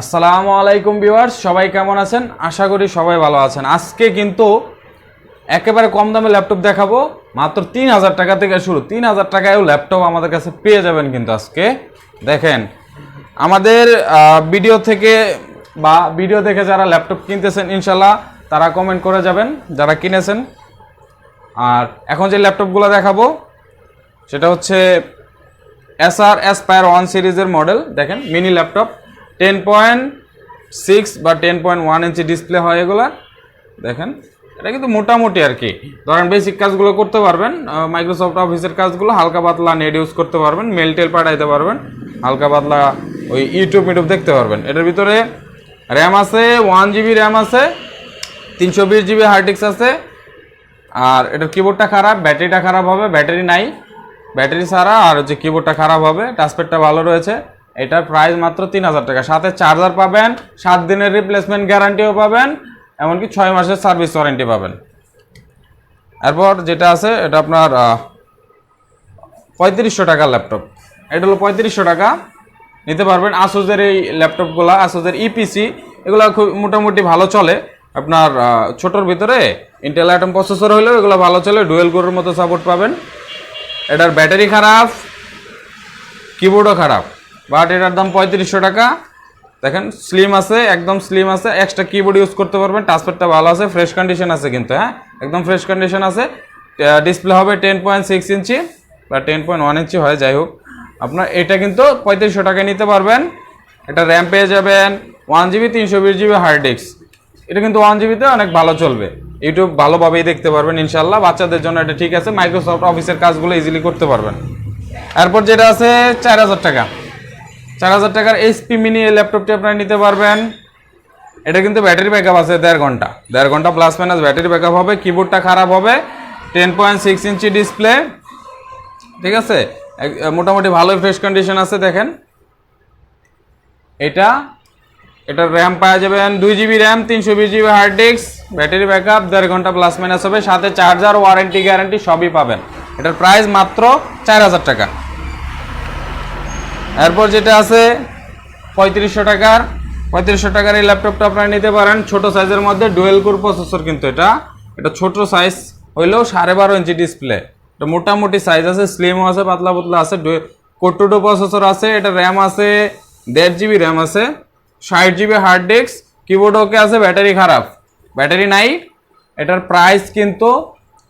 আসসালামু আলাইকুম ভিউয়ার্স, সবাই কেমন আছেন? আশা করি সবাই ভালো আছেন। আজকে কিন্তু একেবারে কম দামে ল্যাপটপ দেখাবো, মাত্র তিন হাজার টাকা থেকে শুরু। তিন হাজার টাকায়ও ল্যাপটপ আমাদের কাছে পেয়ে যাবেন কিন্তু আজকে। দেখেন, আমাদের ভিডিও থেকে বা ভিডিও দেখে যারা ল্যাপটপ কিনতেছেন, ইনশাল্লাহ তারা কমেন্ট করে যাবেন, যারা কিনেছেন। আর এখন যে ল্যাপটপগুলো দেখাবো, সেটা হচ্ছে এসআর এসপায়ার ওয়ান সিরিজের মডেল দেখেন mini laptop. Ten point six বা ten point one inch display হয় এগুলা। দেখেন, এটা কিন্তু মোটামুটি আর কি। ধরেন বেসিক কাজগুলো করতে পারবেন মাইক্রোসফট অফিসের কাজগুলো হালকা পাতলা নেট ইউজ করতে পারবেন মেল টেল পাঠাইতে পারবেন, হালকা পাতলা ওই ইউটিউব ইউটিউব দেখতে পারবেন। এটার ভিতরে র্যাম আছে ওয়ান জিবি র্যাম আছে, তিনশো বিশ জিবি হার্ড ডিস্ক আছে, আর এটার কিবোর্ডটা খারাপ ব্যাটারিটা খারাপ হবে ব্যাটারি নাই। ব্যাটারি ছাড়া আর হচ্ছে কিবোর্ডটা খারাপ হবে টাচপ্যাডটা ভালো রয়েছে। এটার প্রাইস মাত্র তিন হাজার টাকা। সাথে চার্জার পাবেন, সাত দিনের রিপ্লেসমেন্ট গ্যারান্টিও পাবেন, এমনকি ছয় মাসের সার্ভিস ওয়ারেন্টি পাবেন। এরপর যেটা আছে, এটা আপনার পঁয়ত্রিশশো টাকা ল্যাপটপ এটা হলো পঁয়ত্রিশশো টাকা। নিতে পারবেন আসুসের এই ল্যাপটপগুলো আসুসের ইপিসি এগুলো খুব মোটামুটি ভালো চলে। আপনার ছোটোর ভিতরে ইন্টেল আইটেম প্রসেসর হলেও এগুলো ভালো চলে। ডুয়েল কোরের মতো সাপোর্ট পাবেন। এটার ব্যাটারি খারাপ কিবোর্ডও খারাপ। বাট এটার দাম পঁয়ত্রিশশো টাকা। দেখেন স্লিম আছে, একদম স্লিম আছে। এক্সট্রা কিবোর্ড ইউজ করতে পারবেন টাচপ্যাডটা ভালো আছে ফ্রেশ কন্ডিশন আছে কিন্তু হ্যাঁ? একদম ফ্রেশ কন্ডিশন আছে। ডিসপ্লে হবে টেন পয়েন্ট সিক্স ইঞ্চি বা টেন পয়েন্ট ওয়ান ইঞ্চি হয়, যাই হোক। আপনার এটা কিন্তু পঁয়ত্রিশশো টাকায় নিতে পারবেন। এটা র্যাম পেয়ে যাবেন ওয়ান জিবি তিনশো বিশ জিবি হার্ড ডিস্ক এটা কিন্তু ওয়ান জিবিতে অনেক ভালো চলবে। ইউটিউব ভালোভাবেই দেখতে পারবেন ইনশাল্লাহ বাচ্চাদের জন্য এটা ঠিক আছে মাইক্রোসফট অফিসের কাজগুলো ইজিলি করতে পারবেন। এরপর যেটা আছে, চার হাজার টাকা। চার হাজার টাকার এইচপি মিনি এই ল্যাপটপটি আপনারা নিতে পারবেন। এটা কিন্তু ব্যাটারি ব্যাকআপ আছে, দেড় ঘণ্টা। দেড় ঘণ্টা প্লাস মাইনাস ব্যাটারি ব্যাকআপ হবে কিবোর্ডটা খারাপ হবে ten point six inch display ঠিক আছে? মোটামুটি ভালোই ফ্রেশ কন্ডিশন আছে, দেখেন। এটা, এটার র্যাম পাওয়া যাবেন দুই জিবি র্যাম তিনশো বিশ GB hard disk battery backup দেড় ঘণ্টা প্লাস মাইনাস হবে, সাথে চার্জার ওয়ারেন্টি গ্যারান্টি সবই পাবেন। এটার প্রাইস মাত্র চার হাজার টাকা। এরপর যেটা আছে, পঁয়ত্রিশশো টাকার পঁয়ত্রিশশো টাকার এই ল্যাপটপটা আপনারা নিতে পারেন। ছোট সাইজের মধ্যে ডুয়েল কোর প্রসেসর কিন্তু এটা। এটা ছোট সাইজ হইলেও সাড়ে বারো ইঞ্চি ডিসপ্লে। এটা মোটামুটি সাইজ আছে স্লিমও আছে, পাতলা পাতলা আছে কোটুটো প্রসেসর আছে, এটা র্যাম আছে, দেড় জিবি র্যাম আছে, ষাট GB hard disk keyboard okay আছে ব্যাটারি খারাপ। ব্যাটারি নাই। এটার প্রাইস কিন্তু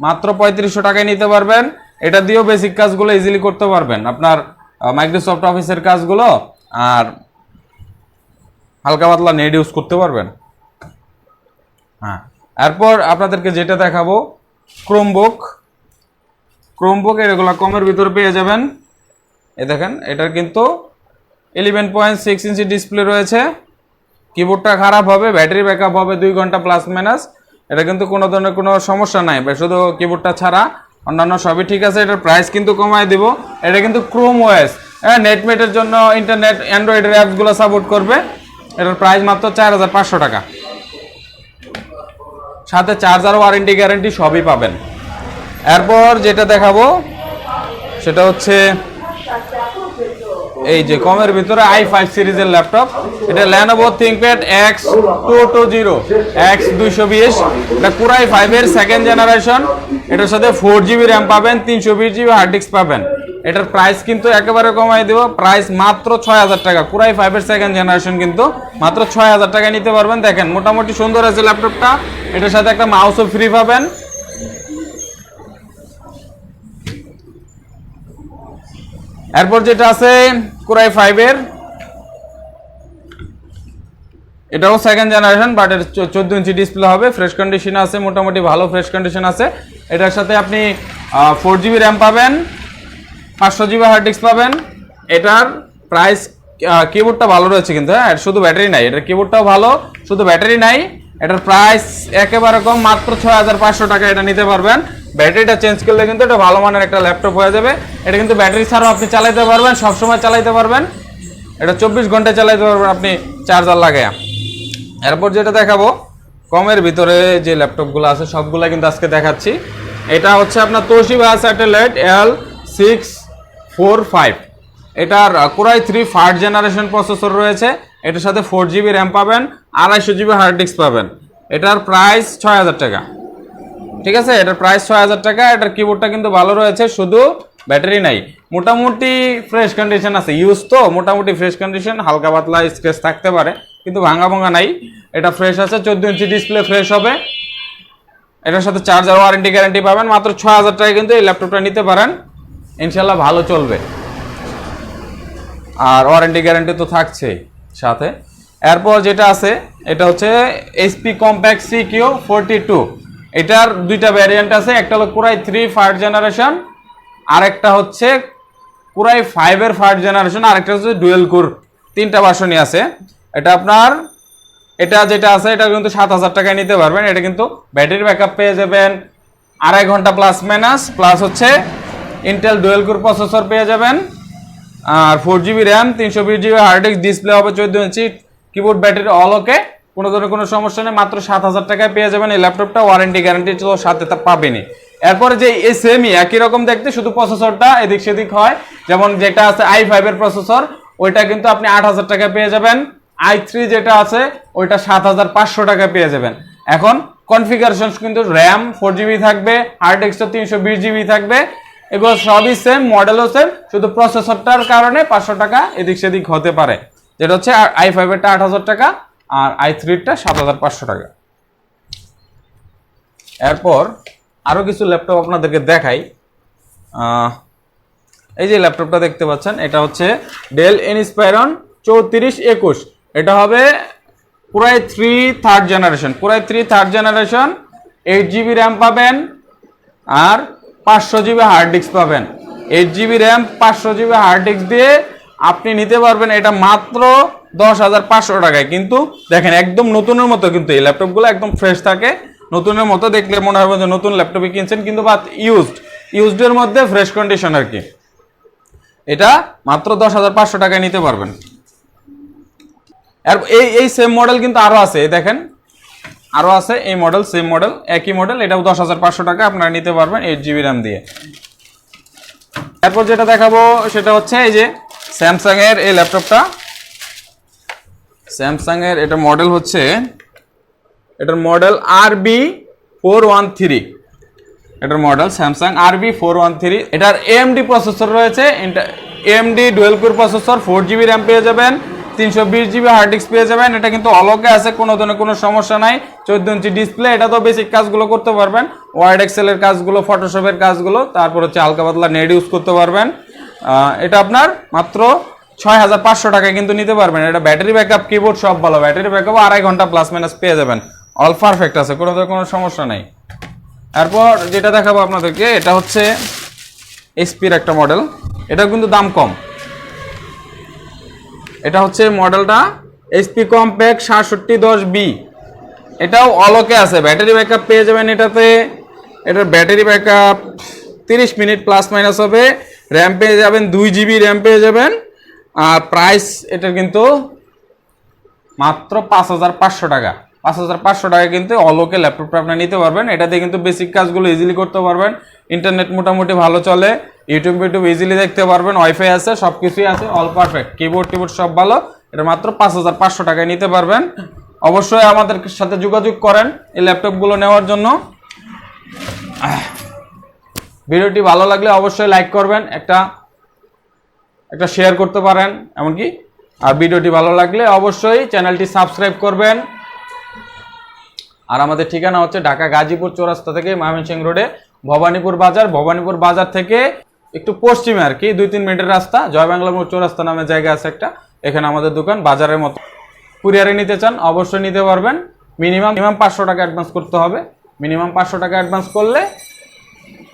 মাত্র পঁয়ত্রিশশো টাকায় নিতে পারবেন। এটা দিয়েও বেসিক কাজগুলো ইজিলি করতে পারবেন। আপনার মাইক্রোসফট অফিসের কাজগুলো আর হালকা পাতলা নেট ইউজ করতে পারবেন। হ্যাঁ এরপর আপনাদেরকে যেটা দেখাবো ক্রোমবুক ক্রোমবুক এগুলো কমের ভিতরে পেয়ে যাবেন। এ দেখেন, এটার কিন্তু eleven point six inch display রয়েছে। কিবোর্ডটা খারাপ হবে ব্যাটারি ব্যাকআপ হবে, দুই ঘণ্টা প্লাস মাইনাস এটা কিন্তু কোনো ধরনের কোনো সমস্যা নাই শুধু কিবোর্ডটা ছাড়া। অন্যান্য সবই ঠিক আছে, এটার প্রাইস কিন্তু কমায় দিব। এটা কিন্তু ক্রোম ওয়েস হ্যাঁ নেটমেটের জন্য ইন্টারনেট অ্যান্ড্রয়েডের অ্যাপসগুলো সাপোর্ট করবে। এটার প্রাইস মাত্র চার হাজার পাঁচশো টাকা। সাথে চার্জার ওয়ারেন্টি গ্যারেন্টি সবই পাবেন। এরপর যেটা দেখাবো, সেটা হচ্ছে এই যে কমের ভিতরে আই ফাইভ সিরিজের ল্যাপটপ, এটা Lenovo ThinkPad X two two zero X দুইশো বিশ এটা কুরাই ফাইভের সেকেন্ড জেনারেশন এটার সাথে ফোর জিবি র্যাম পাবেন, তিনশো বিশ জিবি হার্ড ডিস্ক পাবেন। এটার প্রাইস কিন্তু একেবারে কমাই দেবো প্রাইস মাত্র ছয় হাজার টাকা। কুরাই ফাইভের সেকেন্ড জেনারেশন কিন্তু মাত্র ছয় হাজার টাকায় নিতে পারবেন। দেখেন, মোটামুটি সুন্দর আছে ল্যাপটপটা। এটার সাথে একটা মাউসও ফ্রি পাবেন। এরপর যেটা আছে কুরাই ফাইভের এটাও সেকেন্ড জেনারেশন বাট এর চোদ্দ ইঞ্চি ডিসপ্লে হবে। ফ্রেশ কন্ডিশন আছে, মোটামুটি ভালো ফ্রেশ কন্ডিশন আছে। এটার সাথে আপনি ফোর জিবি র্যাম পাবেন, পাঁচশো জিবি হার্ড ডিস্ক পাবেন। এটার প্রাইস কিবোর্ডটা ভালো রয়েছে কিন্তু হ্যাঁ? শুধু ব্যাটারি নাই। এটার কিবোর্ডটাও ভালো, শুধু ব্যাটারি নাই। এটার প্রাইস একেবারে কম, মাত্র ছয় হাজার পাঁচশো টাকা এটা নিতে পারবেন। ব্যাটারিটা চেঞ্জ করলে কিন্তু এটা ভালো মানের একটা ল্যাপটপ হয়ে যাবে। এটা কিন্তু ব্যাটারি ছাড়াও আপনি চালাইতে পারবেন, সবসময় চালাইতে পারবেন। এটা চব্বিশ ঘণ্টা চালাইতে পারবেন আপনি চার্জার লাগায়া। এরপর যেটা দেখাবো, কমের ভিতরে যে ল্যাপটপগুলো আছে সবগুলো কিন্তু আজকে দেখাচ্ছি। এটা হচ্ছে আপনার Toshiba satellite L six four five এটার core i three first generation processor রয়েছে। এটার সাথে ফোর জিবি র্যাম পাবেন, আড়াইশো জিবি হার্ড ডিস্ক পাবেন। এটার প্রাইস ছয় হাজার টাকা। ঠিক আছে? এটার প্রাইস ছয় হাজার টাকা। এটার কিবোর্ডটা কিন্তু ভালো রয়েছে, শুধু ব্যাটারি নাই। মোটামুটি ফ্রেশ কন্ডিশন আছে। ইউজ তো, মোটামুটি ফ্রেশ কন্ডিশন হালকা পাতলা স্ক্রেচ থাকতে পারে, কিন্তু ভাঙা ভাঙা নাই। এটা ফ্রেশ আছে, চোদ্দ ইঞ্চি ডিসপ্লে ফ্রেশ হবে। এটার সাথে চার্জার ওয়ারেন্টি গ্যারান্টি পাবেন। মাত্র ছ হাজার টাকায় কিন্তু এই ল্যাপটপটা নিতে পারেন। ইনশাল্লাহ ভালো চলবে। আর ওয়ারেন্টি গ্যারান্টি তো থাকছেই। সাথে। এরপর যেটা আছে, এটা হচ্ছে HP Compaq C Q forty two এটার দুইটা ভ্যারিয়েন্ট আছে, একটা হলো কুরাই থ্রি ফার্স্ট জেনারেশন আরেকটা হচ্ছে কুরাই ফাইভের ফার্স্ট জেনারেশন আরেকটা হচ্ছে ডুয়েল কোর তিনটা বাসনই আছে। এটা আপনার, এটা যেটা আছে, এটা কিন্তু সাত হাজার টাকায় নিতে পারবেন। এটা কিন্তু ব্যাটারি ব্যাকআপ পেয়ে যাবেন। আড়াই ঘণ্টা প্লাস মাইনাস প্লাস হচ্ছে ইন্টেল ডুয়েল কোর প্রসেসর পেয়ে যাবেন। আর ফোর জিবি র্যাম তিনশো বিশ জিবি হার্ড ডিস্ক ডিসপ্লে হবে চোদ্দ inch keyboard battery all okay কোনো ধরনের কোনো সমস্যা নেই, মাত্র সাত হাজার টাকায় পেয়ে যাবেন এই ল্যাপটপটা ওয়ারেন্টি গ্যারান্টি তো সাথে তা পাবেনই। এরপরে যে এই সেমই একই রকম দেখতে, শুধু প্রসেসরটা এদিক সেদিক হয়। যেমন যেটা আছে আই ফাইভের প্রসেসর ওইটা কিন্তু আপনি আট হাজার টাকায় পেয়ে যাবেন। আই থ্রি যেটা আছে, ওইটা সাত হাজার পাঁচশো টাকায় পেয়ে যাবেন। এখন কনফিগারেশন কিন্তু র্যাম ফোর জিবি থাকবে হার্ড ডিস্কটা তিনশো বিশ জিবি থাকবে। এগুলো সবই সেম মডেলও সেম শুধু প্রসেসরটার কারণে পাঁচশো টাকা এদিক সেদিক হতে পারে। যেটা হচ্ছে আই ফাইভেরটা আট হাজার টাকা আর আই থ্রিরটা সাত হাজার পাঁচশো টাকা। এরপর আরও কিছু ল্যাপটপ আপনাদেরকে দেখাই। এই যে ল্যাপটপটা দেখতে পাচ্ছেন, এটা হচ্ছে ডেল ইনস্পাইরন চৌত্রিশ একুশ। এটা হবে পুরাই থ্রি থার্ড জেনারেশন পুরাই three third generation eight GB RAM পাবেন আর পাঁচশো জিবি হার্ড ডিস্ক পাবেন। এইট জিবি র্যাম পাঁচশো জিবি হার্ড ডিস্ক দিয়ে আপনি নিতে পারবেন এটা মাত্র দশ হাজার পাঁচশো টাকায়। কিন্তু দেখেন, একদম নতুনের মতো কিন্তু এই ল্যাপটপগুলো একদম ফ্রেশ থাকে। নতুনের মতো দেখলে মনে হবে যে নতুন ল্যাপটপই কিনছেন, কিন্তু বা ইউজড ইউজডের মধ্যে ফ্রেশ কন্ডিশন আর কি। এটা মাত্র দশ হাজার পাঁচশো টাকায় নিতে পারবেন। আর এই এই সেম মডেল কিন্তু আরও আছে দেখেন। আরও আছে, এই মডেল সেম মডেল একই মডেল এটাও দশ হাজার পাঁচশো টাকা আপনারা নিতে পারবেন এইট জিবি র্যাম দিয়ে। এরপর যেটা দেখাবো, সেটা হচ্ছে এই যে স্যামসাং এর এই ল্যাপটপটা। স্যামসাং এর এটা মডেল হচ্ছে, এটার model R B four one three এটার model Samsung R B four one three এটার এএমডি প্রসেসর রয়েছে AMD dual core processor four GB RAM পেয়ে যাবেন। তিনশো বিশ জিবি হার্ড ডিস্ক পেয়ে যাবেন। এটা কিন্তু অলগে আছে, কোনো ধরনের কোনো সমস্যা নাই। চোদ্দ ইঞ্চি ডিসপ্লে এটা তো বেসিক কাজগুলো করতে পারবেন। ওয়ার্ড এক্সেলের কাজগুলো ফটোশপের কাজগুলো, তারপর হচ্ছে হালকা পাতলা নেট ইউজ করতে পারবেন। এটা আপনার মাত্র ছয় হাজার পাঁচশো টাকায় কিন্তু নিতে পারবেন। এটা ব্যাটারি ব্যাকআপ কিবোর্ড সব ভালো। ব্যাটারি ব্যাকআপ আড়াই ঘণ্টা প্লাস মাইনাস পেয়ে যাবেন। অল পারফেক্ট আছে, কোনো কোনো সমস্যা নেই। এরপর যেটা দেখাবো আপনাদেরকে, এটা হচ্ছে এসপির একটা মডেল এটা কিন্তু দাম কম। এটা হচ্ছে মডেলটা এসপি কম্প্যাক্ট সাতষট্টি দশ বি এটাও অলকে আছে, ব্যাটারি ব্যাকআপ পেয়ে যাবেন এটাতে। এটার ব্যাটারি ব্যাকআপ তিরিশ মিনিট প্লাস মাইনাস হবে। র্যাম পেয়ে যাবেন, দুই জিবি র্যাম পেয়ে যাবেন। আর প্রাইস এটার কিন্তু মাত্র পাঁচ হাজার পাঁচশো টাকা। পাঁচ হাজার পাঁচশো টাকা কিন্তু অলোকে ল্যাপটপটা আপনি নিতে পারবেন। এটা দিয়ে কিন্তু বেসিক কাজগুলো ইজিলি করতে পারবেন। ইন্টারনেট মোটামুটি ভালো চলে। ইউটিউব ইউটিউব ইজিলি দেখতে পারবেন। ওয়াইফাই আছে সব কিছুই আছে অল পারফেক্ট কিবোর্ড টিবোর্ড সব ভালো। এটা মাত্র পাঁচ হাজার পাঁচশো টাকায় নিতে পারবেন। অবশ্যই আমাদের সাথে যোগাযোগ করেন এই ল্যাপটপগুলো নেওয়ার জন্য। ভিডিওটি ভালো লাগলে অবশ্যই লাইক করবেন, একটা একটা শেয়ার করতে পারেন, এমনকি। আর ভিডিওটি ভালো লাগলে অবশ্যই চ্যানেলটি সাবস্ক্রাইব করবেন। আর আমাদের ঠিকানা হচ্ছে ঢাকা গাজীপুর চৌরাস্তা থেকে ময়মনসিংহ রোডে ভবানীপুর বাজার। ভবানীপুর বাজার থেকে একটু পশ্চিমে আর কি, দুই তিন মিনিটের রাস্তা। জয় বাংলা মোড় চৌরাস্তা নামে জায়গা আছে একটা। এখানে আমাদের দোকান, বাজারের মতো। কুরিয়ারে নিতে চান, অবশ্যই নিতে পারবেন। মিনিমাম মিনিমাম পাঁচশো টাকা অ্যাডভান্স করতে হবে। মিনিমাম পাঁচশো টাকা অ্যাডভান্স করলে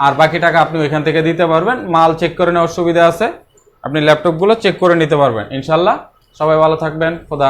আর বাকি টাকা আপনি ওইখান থেকে দিতে পারবেন। মাল চেক করে নেওয়ার সুবিধা আছে। আপনি ল্যাপটপগুলো চেক করে নিতে পারবেন। ইনশাল্লাহ সবাই ভালো থাকবেন। খোদা।